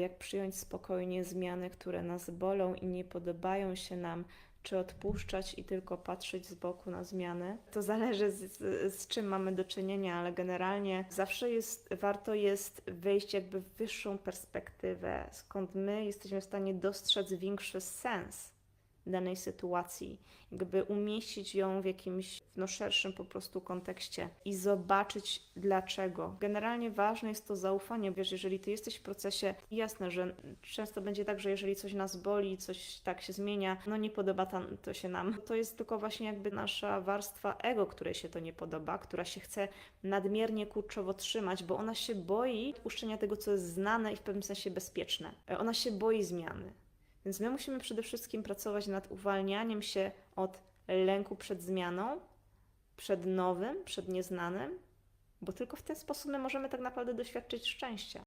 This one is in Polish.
Jak przyjąć spokojnie zmiany, które nas bolą i nie podobają się nam, czy odpuszczać i tylko patrzeć z boku na zmiany. To zależy z, z, z czym mamy do czynienia, ale generalnie zawsze jest, warto jest wejść jakby w wyższą perspektywę, skąd my jesteśmy w stanie dostrzec większy sens danej sytuacji, jakby umieścić ją w jakimś no, szerszym po prostu kontekście i zobaczyć dlaczego. Generalnie ważne jest to zaufanie, wiesz, jeżeli ty jesteś w procesie, jasne, że często będzie tak, że jeżeli coś nas boli, coś tak się zmienia, no nie podoba to się nam. To jest tylko właśnie jakby nasza warstwa ego, której się to nie podoba, która się chce nadmiernie kurczowo trzymać, bo ona się boi puszczenia tego, co jest znane i w pewnym sensie bezpieczne. Ona się boi zmiany. Więc my musimy przede wszystkim pracować nad uwalnianiem się od lęku przed zmianą, przed nowym, przed nieznanym, bo tylko w ten sposób my możemy tak naprawdę doświadczyć szczęścia.